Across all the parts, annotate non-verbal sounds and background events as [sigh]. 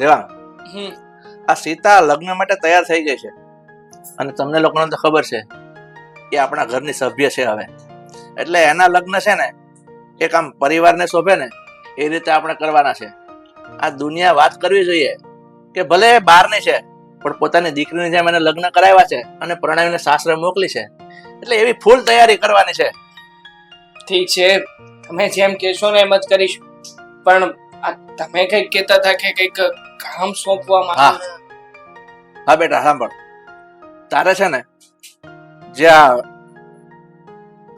દેવાંગ. આ સીતા લગ્ન માટે તૈયાર થઈ ગઈ છે. અને તમને લોકોને તો ખબર છે એ આપણા ઘરની સભ્ય છે હવે. એટલે એના લગ્ન છે ને એક આમ પરિવારને શોભે ને એ રીતે આપણે કરવાના છે. આ દુનિયા વાત કરવી જોઈએ કે ભલે બહારની છે પણ પોતાની દીકરીની જેમ એને લગ્ન કરાવ્યા છે અને પ્રણાવીને સાસરે મોકલી છે. એટલે એવી ફૂલ તૈયારી કરવાની છે. ઠીક છે. તમે જેમ કહેશો ને એમ જ કરીશ. પણ આ તમે કંઈક કહેતા હતા કે કંઈક કામ સોંપવા માંગો હા બેટા સાંભળ. તારે છે ને જે આ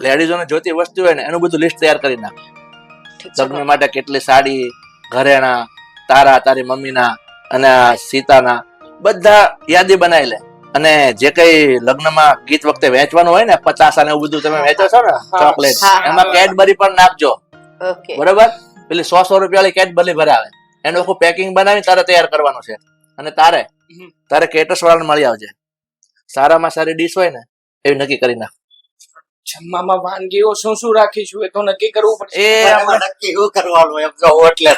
લેડીઝોને જોતી વસ્તુ હોય ને એનું બધું લિસ્ટ તૈયાર કરી નાખ. લગ્ન માટે કેટલી સાડી ઘરેણા તારા તારી મમ્મીના અને સીતાના બધા યાદી બનાવી લે. અને જે કઈ લગ્નમાં ગીત વખતે વેચવાનું હોય ને પચાસ અને એવું બધું તમે વેચો છો ને ચોકલેટ એમાં કેડબરી પણ નાખજો. બરોબર? પેલી સો સો રૂપિયા વાળી કેડબરી ભરાવે. એનું આખું પેકિંગ બનાવી તારે તૈયાર કરવાનું છે. અને તારે. તારે કેટર્સ વાળાને મળી આવજે. સારામાં સારી ડીશ હોય ને એવી નક્કી કરી નાખ. જમવામાં વાનગીઓ શું શું રાખીશું એ તો નક્કી કરવું પડશે. એ નક્કી શું કરવાનું એમ જો હોટલે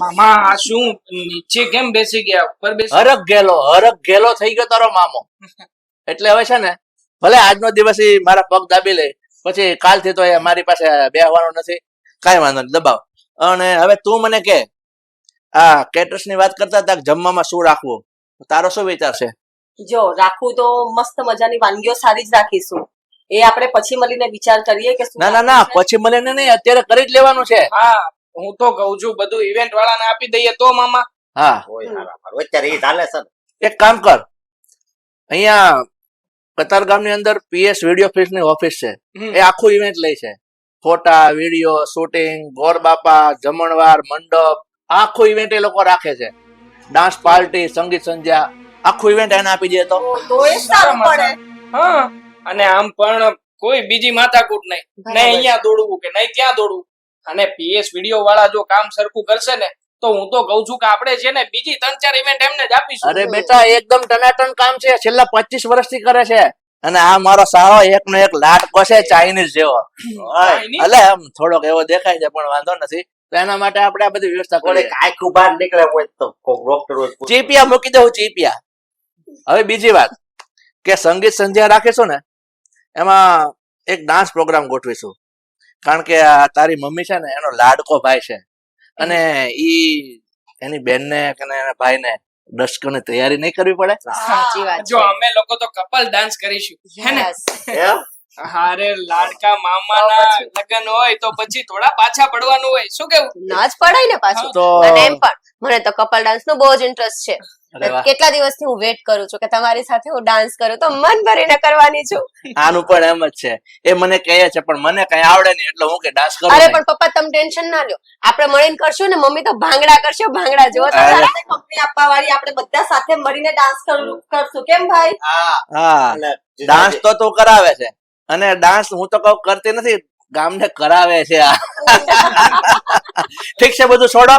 મામા આ શું? નીચે કેમ બેસી ગયા? ઉપર બેસી હરક ગેલો હરખ ગેલો થઈ ગયો તારો મામો. એટલે હવે છે ને ભલે આજનો દિવસ મારા પગ દાબી લે પછી કાલથી તો મારી પાસે બેહવાનો નથી. કાંઈ વાંધો નહીં દબાવ. અને હવે તું મને કે આ કેટર્સની વાત કરતા હતા જમવામાં શું રાખવું? તારો શું વિચાર છે? જો રાખવું તો મસ્ત મજાની વાનગીઓ સારી જ રાખીશું. એ આપણે પછી મળીને વિચાર કરીએ કે ના ના ના પછી મળીને નહીં અત્યારે કરી જ લેવાનું છે. હા હું તો કહું છું બધું ઇવેન્ટ વાળાને આપી દઈએ તો મામા. હા. અત્યારે એ ચાલે સર એક કામ કર અહીંયા કતારગામની અંદર પીએસ વીડિયો ફિલ્મની ઓફિસ છે. એ આખું ઇવેન્ટ લે છે. ફોટા વીડિયો શૂટિંગ ગોર બાપા જમણવાર મંડપ આખો ઇવેન્ટ એ લોકો રાખે છે. ડાન્સ પાર્ટી સંગીત સંધ્યા આખું ઇવેન્ટ એને આપી દે તો. તો- તો એ સારું પડે. હા. અને આમ પણ કોઈ બીજી માથાકૂટ નહીં. નહીં અહીંયા દોડવું કે નહીં ત્યાં દોડવું. અને પીએસ વીડિયો વાળા જો કામ સરખું કરશે ને તો હું તો કઉ છું કે આપણે છે ને બીજી ત્રણ ચાર ઇવેન્ટ એમને જ આપીશું. અરે બેટા એકદમ ટનાટન કામ છે. છેલ્લા પચીસ વર્ષથી કરે છે. અને આ મારો સારો એક નો એક લાટકો છે ચાઇનીઝ જેવો. એટલે આમ થોડોક એવો દેખાય છે પણ વાંધો નથી. તો એના માટે આપણે આ બધી વ્યવસ્થા કરી આખું બહાર નીકળે હોય તો ડોક્ટર. ચીપિયા મૂકી દઉં ચીપિયા. હવે બીજી વાત કે સંગીત સંધ્યા રાખીશું ને એમાં એક ડાન્સ પ્રોગ્રામ ગોઠવીશું. કારણ કે આ તારી મમ્મી છે ને એનો લાડકો ભાઈ છે. અને ઈ એની બેનને કે ને એના ભાઈને દર્શકોની તૈયારી નહીં કરવી પડે? સાચી વાત જો અમે લોકો તો કપલ ડાન્સ કરીશું હે ને? હારે લાડકા મામાના લગ્ન હોય તો પછી થોડા પાછા પડવાનું હોય. શું કેવું? ના જ પડાય ને પાછું. તો એમ પણ. મને તો કપલ ડાન્સ નો બહુ જ ઇન્ટરેસ્ટ છે. કેટલા દિવસથી હું વેટ કરું છું કે તમારી સાથે હું ડાન્સ કરું તો મન ભરીને કરવાની છું. આનું પણ એમ જ છે. એ મને કહે છે પણ મને કઈ આવડે નહીં એટલે હું કે ડાન્સ કરું અરે પણ પપ્પા તમે ટેન્શન ના લ્યો. આપણે મળીને કરશું ને મમ્મી તો ભાંગડા કરશે ભાંગડા જો મમ્મી આપવા વાળી આપણે બધા સાથે મળીને ડાન્સ કરશું. કેમ ભાઈ? હા. હા. ડાન્સ તો તું કરાવે છે. અને ડાન્સ હું તો કઉ કરતી નથી ગામને કરાવે છે આ. [laughs] ઠીક છે બધું છોડો.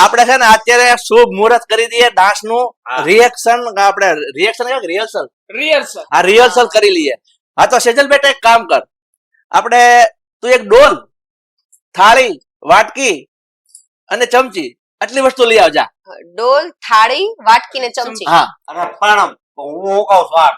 આપણે છે ને અત્યારે શુભ મુહૂર્ત કરી દઈએ ડાન્સનું રિએક્શન આપણે રિએક્શન રિહર્સલ રિહર્સલ આ રિહર્સલ કરી લઈએ. હા તો સેજલ બેટા એક કામ કર. આપણે તું એક ડોલ થાળી વાટકી અને ચમચી આટલી વસ્તુ લઈ આવજા. ડોલ થાળી વાટકી ને ચમચી. હા. અને પણ હું હું કહું છું આ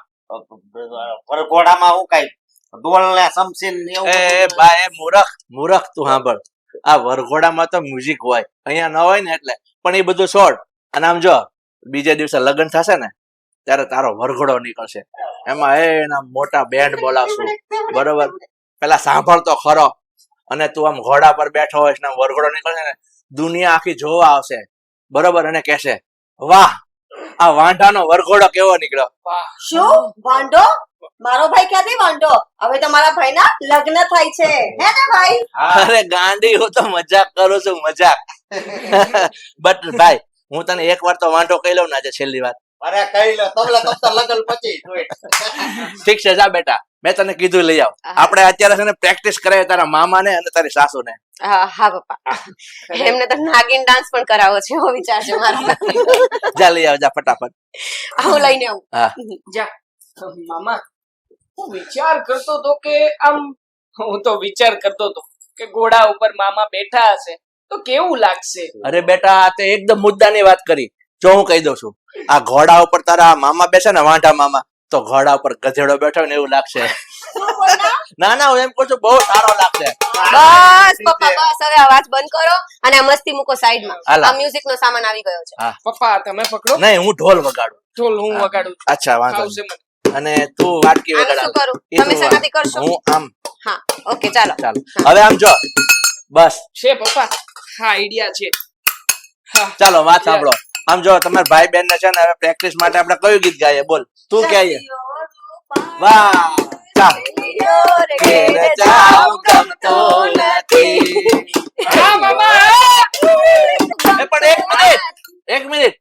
વરઘોડામાં હું કઈ ડોલ ને ચમચી ને એ ભાઈ એ મૂરખ મૂરખ તું સાંભળ આ વરઘોડામાં તો મ્યુઝિક હોય. અહીંયા ન હોય ને એટલે. પણ એ બધું છોડ. અને આમ જો, બીજા દિવસે લગ્ન થશે ને, ત્યારે તારો વરઘોડો નીકળશે. એમાં એના મોટા બેન્ડ બોલાવશું. બરોબર? પેલા સાંભળતો ખરો. અને તું આમ ઘોડા પર બેઠો હોય ને વરઘોડો નીકળશે ને, દુનિયા આખી જોવા આવશે. બરોબર? અને કહેશે, વાહ! આ વાંઢાનો વરઘોડો કેવો નીકળ્યો? શું? વાંઢો? મારો ભાઈ ક્યાંથી વાંઢો? હવે તમારા ભાઈના લગ્ન થાય છે. હે ને ભાઈ? અરે ગાંડી હું તો મજાક કરું છું મજાક. [laughs] બટ ભાઈ હું તને એક વાર તો વાંઢો કહી લઉં ને આજે છેલ્લી વાત. અરે કહી લો તમને તો લગન પછી [laughs] ઠીક છે જા બેટા. મેં તને કીધું લઈ આવ. આપણે અત્યારે છે ને પ્રેક્ટિસ કરાય તારા મામાને અને તારી સાસુને. ને હા પપ્પા. એમને તો નાગિન ડાન્સ પણ કરાવો છે એવો વિચાર છે મારો. [laughs] જા લઈ આવ જા ફટાફટ. હું લઈને આવું. હા. જા. મામા હું વિચાર કરતો હતો કે આમ હું તો વિચાર કરતો હતો કે ઘોડા ઉપર મામા બેઠા હશે તો કેવું લાગશે? અરે બેટા આ તો એકદમ મુદ્દાની વાત કરી. જો હું કહી દઉં છું આ ઘોડા ઉપર તારા મામા બેસે ને વાંઢા મામા તો ઘોડા ઉપર ગધેડો બેઠો ને એવું લાગશે. ના ના હું એમ કહું છું બહુ સારો લાગશે. બસ પપ્પા બસ હવે અવાજ બંધ કરો અને આ મસ્તી મૂકો સાઈડમાં. હાલા. આ મ્યુઝિક નો સામાન આવી ગયો છે. પપ્પા તમે પકડો. નહીં હું ઢોલ વગાડું. ઢોલ હું વગાડું અચ્છા વાંધો આવશે મને. અને તું વાટકી વગાડ તમે સગાતી કરશો? હું આમ. હા ઓકે ચાલો. ચાલો. હવે આમ જો. બસ. છે પપ્પા. હા આઈડિયા છે. હા. ચાલો વાત સાંભળો. આમ જો તમારા ભાઈ બેન ને છે ને હવે પ્રેક્ટિસ માટે આપણે કયું ગીત ગાઈએ? બોલ. તું કે વાહ. ચાલ. ઘેર જાઉં ગમતો નથી. હા મામા પણ એક મિનિટ. એક મિનિટ.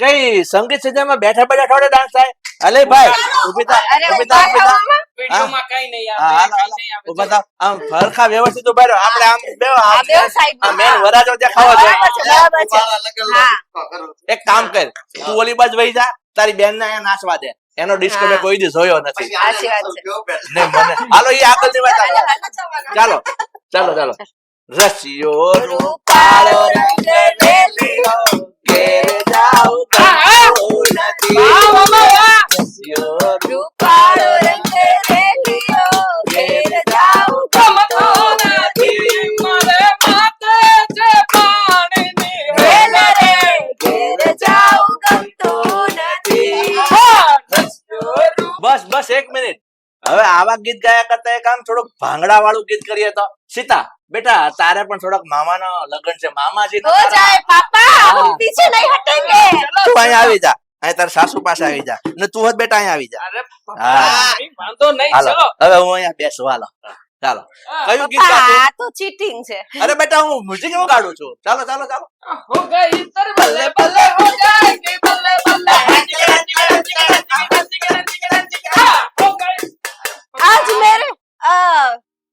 કઈ સંગીત સજામાં બેઠા બેઠા થોડે ડાન્સ થાય? અલે ભાઈ ઊભી થા ઊભી થા ઊભી થા. વિડીયોમાં કઈ નહીં આવે કઈ નહીં આવે ઊભા થા. આમ ફરખા વ્યવસ્થિત ઊભા રહો. આપણે આમ બે આ બે સાઈડ આ મેન વરાજો દેખાવો છે જોઈએ બરાબર છે હા. એક કામ કર તું ઓલી બાજુ વહી જા તારી બેન ને નાચવા દે. એનો ડિસ્ક મેં કોઈ દી જોયો નથી. ને મને હાલો એ આગળની વાત ચાલો ચાલો ચાલો. રસિયો રૂપાળો રંગ મામામાં ગીત ગાયા કરતા કામ થોડુંક ભાંગડા વાળું ગીત કરીએ તો. સીતા બેટા તારે પણ થોડાક મામાના લગન છે. મામાજી હો જાય પાપા પીછે નહીં હટેંગે. તું અહીં આવી જા. અહીં તાર સાસુ પાસે આવી જા. ને તું જ બેટા અહીં આવી જા. અરે વાંધો નહીં ચલો. હવે હું અહીંયા બેસું. હાલો. ચાલો. કયું ગીત આ તો ચીટિંગ છે. અરે બેટા હું મ્યુઝિક હું કાઢું છું. ચાલો ચાલો ચાલો. હો ગઈ તર બલ્લે બલ્લે હો જાય કે બલ્લે બલ્લે आज मेरे आ,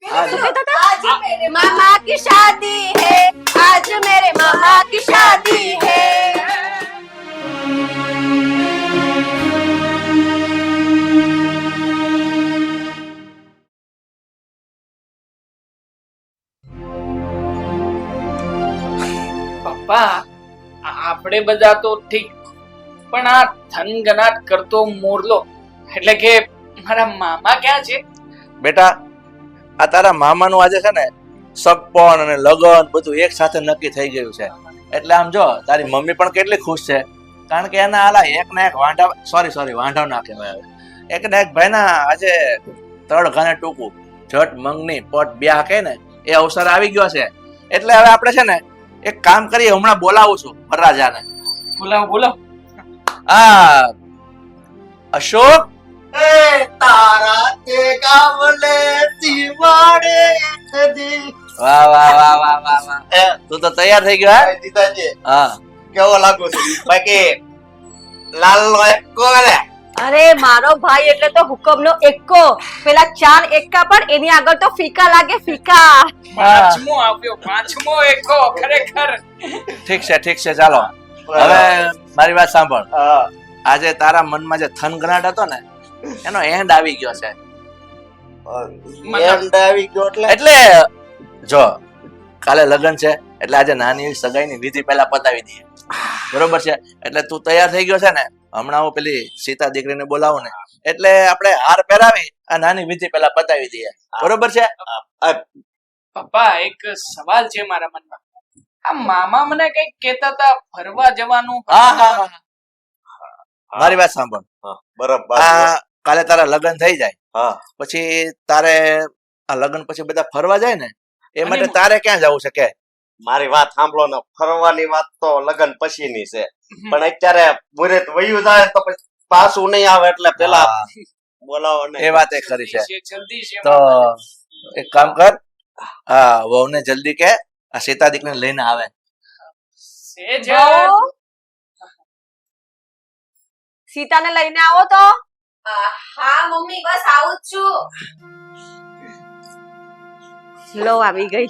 आज तू कहता था आज मेरे मामा की शादी है आज मेरे मामा की शादी है પપ્પા આ- આપણે બધા તો ઠીક પણ આ થનગનાટ કરતો મોરલો એટલે કે મારા મામા ક્યાં છે? બેટા આ તારા મામાનું આજે છે ને સગપણ અને લગન બધું એક સાથે નક્કી થઈ ગયું છે. એટલે આમ જો તારી મમ્મી પણ કેટલી ખુશ છે. કારણ કે એના આલા એક ને એક વાંઢા સોરી સોરી વાંઢા ના કહેવાય હવે. એક ને એક ભાઈ ના આજે તળ ઘાને ટૂંકું જટ મંગની પટ બ્યાહ કે ને એ અવસર આવી ગયો છે. એટલે હવે આપણે છે ને એક કામ કરીએ હમણાં બોલાવું છું વરરાજાને. બોલાવો બોલાવો. આ અશોક? એ તારા તે ગામલે સીવાડે કદી વાહ વાહ વાહ વાહ વાહ વાહ. તું તો તૈયાર થઈ ગયો હે? જીતાજી હા. કેવો લાગુ છે? બાકી લાલ નો એકો કરે અરે મારો ભાઈ એટલે તો હુકમનો એક્કો. પેલા ચાર એકા પણ એની આગળ તો ફીકા લાગે ફીકા. પાંચમો આવ્યો પાંચમો એકો ખરેખર. ઠીક છે ઠીક છે ચાલો. હવે મારી વાત સાંભળ. આજે તારા મનમાં જે થનગનાટ હતો ને એનો એન્ડ આવી ગયો છે. એન્ડ આવી ગયો એટલે? એટલે જો કાલે લગ્ન છે એટલે આજે નાની એવી સગાઈની વિધિ પહેલા પતાવી દઈએ. બરોબર છે? એટલે તું તૈયાર થઈ ગયો છે ને હમણાં હું પેલી સીતા દીકરીને બોલાવું ને એટલે આપણે હાર પહેરાવી આ નાની વિધિ પહેલા પતાવી દઈએ. બરોબર છે? પપ્પા એક સવાલ છે મારા મનમાં. આ મામા મને કંઈક કેતા હતા ફરવા જવાનું હા હા મારી વાત સાંભળ. બરાબર કાલે તારા લગ્ન થઈ જાય. હા. પછી તારે આ લગ્ન પછી બધા ફરવા જાય ને? એ માટે તારે ક્યાં જવું છે કે? મારી વાત સાંભળો ને. ફરવાની વાત તો લગન પછીની છે. પણ અત્યારે મુહૂર્ત વયું જાય તો પછી પાછું નહીં આવે એટલે પેલા બોલાવો ને. એ વાત એ ખરી છે. તો એક કામ કર. હા વહુને જલ્દી કે આ સીતા દીકરીને લઈને આવે. સીતા ને સીતાને લઈને આવો તો. હા મમ્મી બસ આવું જ છું. લો આવી ગઈ.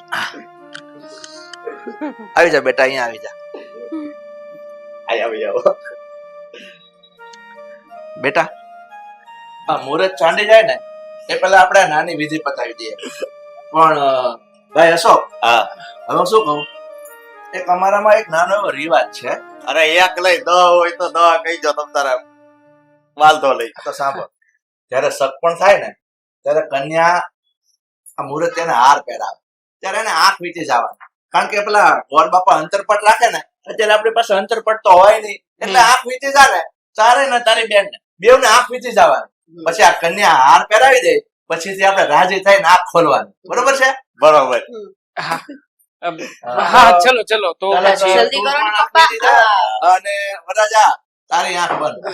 આવી જા બેટા અહીંયા આવી જા. આય આવી જાઓ બેટા આ મુહૂર્ત ચાંડી જાય ને એ પહેલા આપણે નાની વિધિ પતાવી દઈએ. પણ ભાઈ અશોક હા. હવે શું કહું? એક અમારામાં એક નાનો એવો રિવાજ છે. અરે એક લઈ દ હોય તો દ કહી જો તમ તારે. વાલતો લઈ તો સાંભળ. જયારે સગપણ થાય ને ત્યારે કન્યા આ મુહૂર્ત એને હાર પહેરાવે. ત્યારે એને આંખ વીંચી જવાની. કારણ કે પેલા ગોર બાપા અંતરપટ રાખે ને અત્યારે આપણી પાસે અંતરપટ તો હોય નહીં. એટલે આંખ વીંચી જાય ને તારે ને તારી બેન ને. બેવ ને આંખ વીંચી જવાની. પછી આ કન્યા હાર પહેરાવી દે પછી આપણે રાજી થઈને આંખ ખોલવાની. બરોબર છે? બરોબર. હા. ચલો ચલો તો ને. અને વરાજા તારી આંખ બંધ.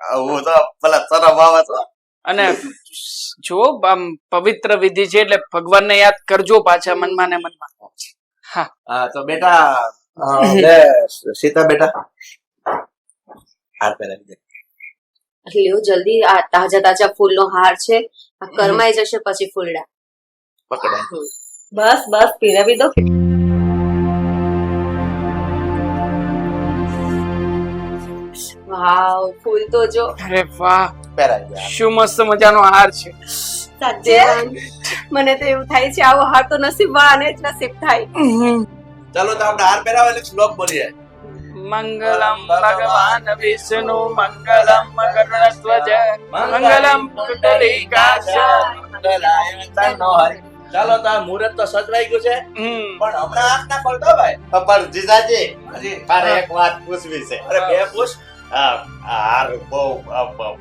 હું તો પેલા સરમ આવે તો. અને જો આમ પવિત્ર વિધિ છે એટલે ભગવાનને યાદ કરજો પાછા મનમાં ને મનમાં. હા. તો બેટા સીતા બેટા. હાર પહેરાવી દે. લ્યો જલ્દી આ તાજા તાજા ફૂલનો હાર છે. આ કરમાઈ જશે પછી ફૂલડા. પકડાય બસ બસ પહેરાવી દો. વાવ ફૂલ તો જો. અરે વાહ. શું મસ્ત મજાનો હાર છે. સાચે. મને તો એવું થાય છે આવો હાર તો નસીબ વાળાને જ નસીબ થાય. ચાલો તો આપણે હાર પહેરાવે એટલે શ્લોક બોલીએ મંગલમ ભગવાન વિષ્ણુ મંગલમ મકરસ્વજ મંગલમ પુંડરીકાક્ષ મંગલાય તનો હરિ. ચાલો તો આ મુહૂર્ત તો સચવાઈ ગયું છે. પણ હમણાં આંખ ના ખોલતો ભાઈ પણ જીજાજી હજી. તારે એક વાત પૂછવી છે. અરે બે પૂછ. હાર બહુ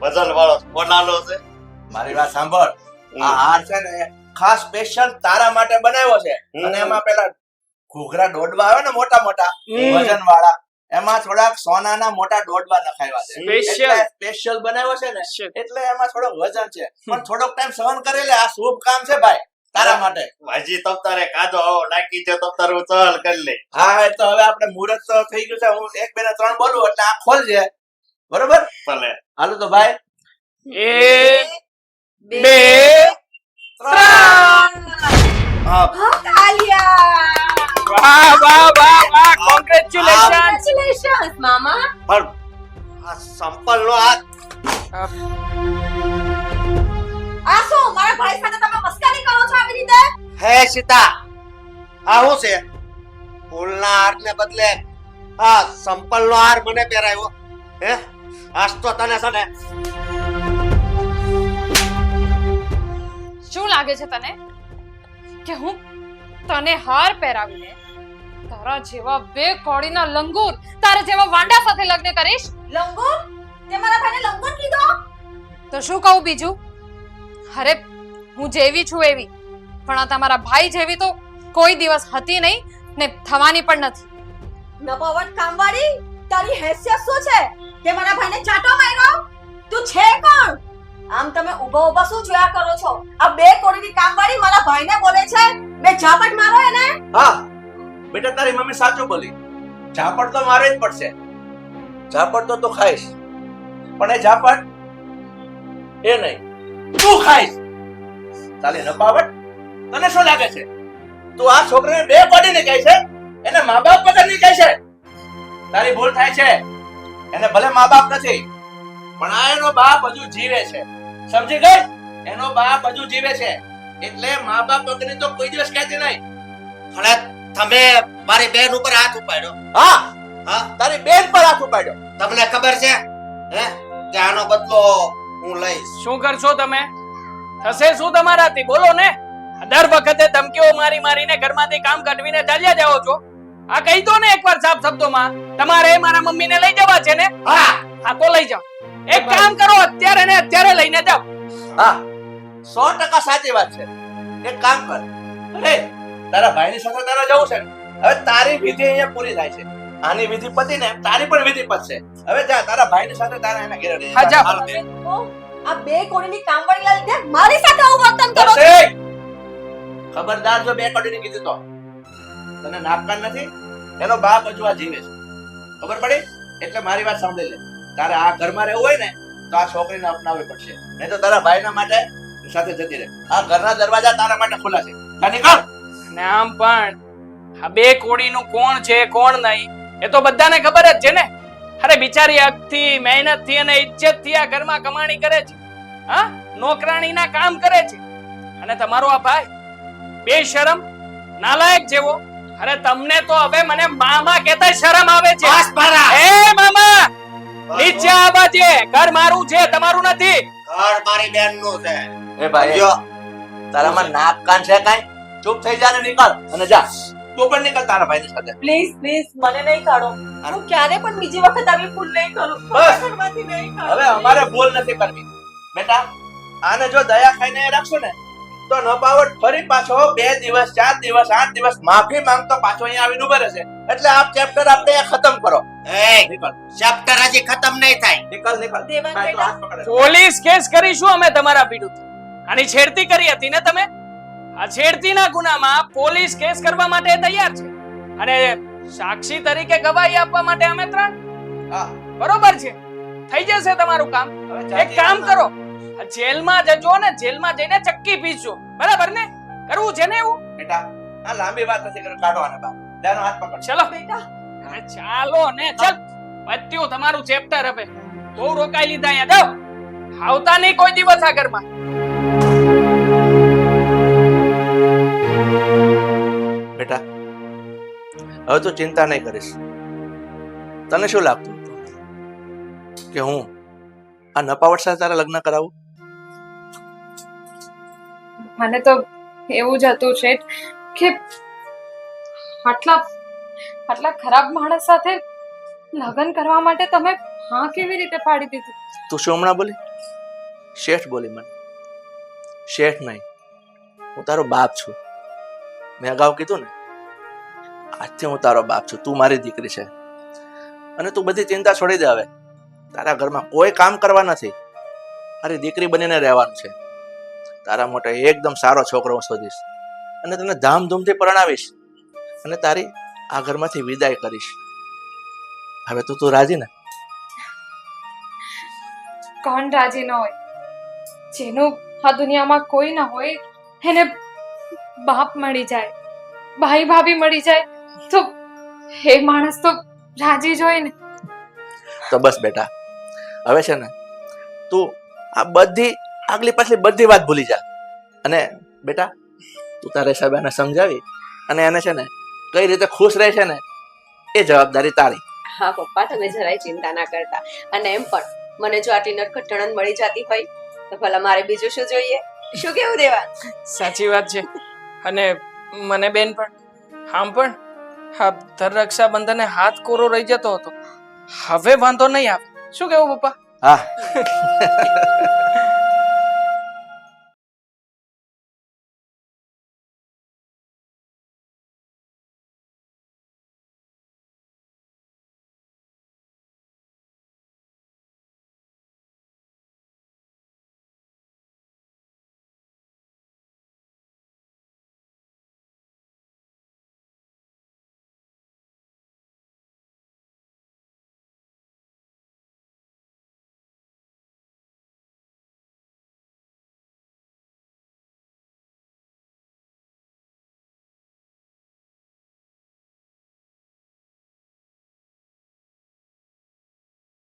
વજન વાળો કોનાનો છે. મારી વાત સાંભળ. આ હાર છે ને ખાસ સ્પેશિયલ તારા માટે બનાવ્યો છે. અને એમાં પેલા ઘૂઘરા દોડવા આવે ને મોટા મોટા વજન વાળા એમાં થોડાક સોનાના મોટા દોડવા નખાવ્યા છે. Special. સ્પેશિયલ બનાવ્યો છે ને એટલે એમાં થોડોક વજન છે. પણ થોડોક ટાઈમ સહન કરી લે આ શુભ કામ છે ભાઈ તારા માટે. હજી તમ તારે કાજો નાખી છે તમ તારું ચહલ કરી લે. હા તો હવે આપણે મુહૂર્ત તો થઈ ગયું છે. હું એક બે ત્રણ બોલું એટલે આ ખોલજે. બરોબર? ભલે. હાલો તો ભાઈ. એક બે ત્રણ. વાહ વાહ વાહ વાહ. કોંગ્રેચ્યુલેશન કોંગ્રેચ્યુલેશન્સ મામા. પણ આ સંપલ નો હાથ આ શું મારા ભાઈ સાથે તમે મસ્કરી કરો છો આવી રીતે? હે સીતા આ શું છે? ફૂલના હાર ને બદલે આ સંપલ નો હાર મને પહેરાવ્યો હે? આજ તો તને છે ને શું લાગે છે તને? કે હું તને હાર પહેરાવીને તારા જેવા બે કોડીના લંગૂર તારા જેવા વાંડા સાથે લગ્ન કરીશ? લંગૂર? તે મારા ભાઈને લંગૂર કીધો? તો શું કહું બીજું? અરે હું જેવી છું એવી પણ આ તમારા ભાઈ જેવી તો કોઈ દિવસ હતી નહીં ને થવાની પણ નથી. નપાવટ કામવાળી તારી હેસિયત શું છે? કે મારા ભાઈને ચાટો માર્યો? તું છે કોણ? આમ તમે ઊભા ઊભા શું જોયા કરો છો? આ બે કોડીની કામવાળી મારા ભાઈને બોલે છે? બે ઝાપટ મારો એને? હા. બેટા, તારી મમ્મી સાચું બોલી. ઝાપડ તો મારે જ પડશે. ઝાપડ તો તું ખાઈશ. પણ એ ઝાપટ એ નહીં. તું ખાઈશ. તાલી નપાવટ તને શું લાગે છે? તું આ છોકરીને બે કોડીને કહે છે, એને મા બાપ વગરની કહે છે. તારી ભૂલ થાય છે. એને ભલે મા બાપ નથી પણ આ એનો બાપ હજુ જીવે છે. સમજી ગઈ? એનો બાપ હજુ જીવે છે. એટલે મા બાપ વગર તો કોઈ દિવસ કહેતી નહીં. અને તમે મારી બેન ઉપર હાથ ઉપાડ્યો. હા હા? તારી બેન પર હાથ ઉપાડ્યો. તમને ખબર છે? હે? કે આનો બદલો હું લઈશ. શું કરશો તમે? થશે શું તમારાથી? બોલો ને. દર વખતે ધમકીઓ મારી મારીને ઘરમાંથી કામ કાઢવીને ચાલ્યા જાઓ છો. આ કહી દો ને એકવાર સાફ શબ્દોમાં તમારે મારા મમ્મીને લઈ જવા છે ને? હા. હા તો લઈ જાઓ. એક કામ કરો અત્યારે ને અત્યારે લઈને જાઓ. હા. સો ટકા સાચી વાત છે. એક કામ કર. અરે તારા ભાઈની સાથે તારા જવું છે હવે તારી વિધિ અહીંયા પૂરી થાય છે. આની વિધિ પતી ને તારી પણ વિધિ પતશે. હવે જા તારા ભાઈની સાથે તારા એના ઘેર હા, જા. બે. આ બે કોડીની કામવાળી લાલ મારી સાથે આવું વર્તન કરો. છો ખબરદાર જો બે કોડીની કીધું તો. તને નાપકાન નથી? એનો બાપ હજુ આ જીવે છે. ખબર પડી? એટલે મારી વાત સાંભળી લે. તારે આ ઘરમાં રહેવું હોય ને, તો આ છોકરીને અપનાવવી પડશે. નહીં તો તારા ભાઈના માટે સાથે જતી રહે. આ ઘરના દરવાજા તારા માટે ખુલ્લા છે. નીકળ! ને આમ પણ, આ બે કોડીનું કોણ છે, કોણ નહીં, એ તો બધાને ખબર જ છે ને? અરે બિચારી હકથી, મહેનતથી અને ઇજ્જતથી આ ઘરમાં કમાણી કરે છે. હા? નોકરાણીના કામ કરે છે. અને તમારો આ ભાઈ બે શરમ નાલાયક જેવો અરે તમને તો હવે મને મામા કહેતા શરમ આવે છે. બસ ભરા એ મામા! નીચે આવા છે ઘર મારું છે તમારું નથી. ઘર મારી બેનનું છે. એ ભાઈ જો તારામાં નાક કાન છે કાઈ? ચૂપ થઈ જા ને નીકળ. અને જા. તું પણ નીકળ તારા ભાઈ સાથે. પ્લીઝ પ્લીઝ મને નહીં કાઢો. હું. ક્યારે પણ બીજી વખત આવી ભૂલ નહીં કરું. બસ. હવે અમારે ભૂલ નથી કરવી. બેટા આને જો દયા ખાઈને રાખશો ને તો ન પાવટ ફરી પાછો બે દિવસ ચાર દિવસ આઠ દિવસ માફી માંગતો પાછો અહીંયા આવીને ઊભો રહેશે. એટલે આ ચેપ્ટર આપણે ખતમ કરો. એ ચેપ્ટર હજી ખતમ નહીં થાય. નિકલ પકડે. પોલીસ કેસ કરીશું અમે તમારા વિરુદ્ધ. આની છેડતી કરી હતી ને તમે? આ છેડતીના ગુનામાં પોલીસ કેસ કરવા માટે તૈયાર છે. અને સાક્ષી તરીકે ગવાહી આપવા માટે અમે ત્રણ બરોબર છે. થઈ જશે તમારું કામ. એક કામ કરો. જેલમાં જજો ને જેલમાં જઈને ચક્કી પીસજો બરાબર ને? કરવું છે ને એવું? બેટા આ લાંબી વાત નથી કરો કાઢો આને બા દાનો હાથ પકડ. ચલો. બેટા. હા, ચાલો ને ચલ. પત્યું તમારું ચેપ્ટર હવે. બહુ રોકાઈ લીધા અહીંયા જાઓ. આવતા નહીં કોઈ દિવસ આ ઘરમાં. બેટા હવે તો ચિંતા નહીં કરીશ. તને શું લાગતું? કે હું આ નપાવટ સાથે તારા લગ્ન કરાવું? મને તો એવું જ હતું શેઠ કે આટલા આટલા ખરાબ માણસ સાથે લગ્ન કરવા માટે તમે હા કેવી રીતે પાડી દીધી? તું શું હમણાં બોલી? શેઠ બોલી મને. શેઠ નહીં, હું તારો બાપ છું. મેં અગાઉ કીધું ને, આજથી હું તારો બાપ છું, તું મારી દીકરી છે. અને તું બધી ચિંતા છોડી દે હવે. તારા ઘરમાં કોઈ કામ કરવા નથી. મારી દીકરી બનીને રહેવાનું છે. તારા માટે એકદમ સારો છોકરો હું શોધીશ. અને તને ધામધૂમથી પરણાવીશ. અને તારી આ ઘરમાંથી વિદાય કરીશ. હવે તો તું રાજી ને? કોણ રાજી ન હોય? જેનું આ દુનિયામાં કોઈ ન હોય એને બાપ મળી જાય ભાઈ ભાભી મળી જાય તો એ માણસ તો રાજી જ હોય ને. તો બસ બેટા હવે છે ને તું આ બધી આગલી પાછલી બધી વાત ભૂલી જા. અને બેટા તું તારે હિસાબે સમજાવી અને એને છે ને કઈ રીતે ખુશ રહે છે ને એ જવાબદારી તારી. હા પપ્પા તમે જરાય ચિંતા ના કરતા. અને એમ પણ મને જો આટલી નટખટ નણંદ મળી જતી હોય તો ભલા મારે બીજું શું જોઈએ? શું કેવું દેવા? સાચી વાત છે. અને મને બેન પણ હામ પણ હા દર રક્ષાબંધને હાથ કોરો રહી જતો હતો. હવે વાંધો નહીં આવે. શું કેવું પપ્પા? હા. [laughs]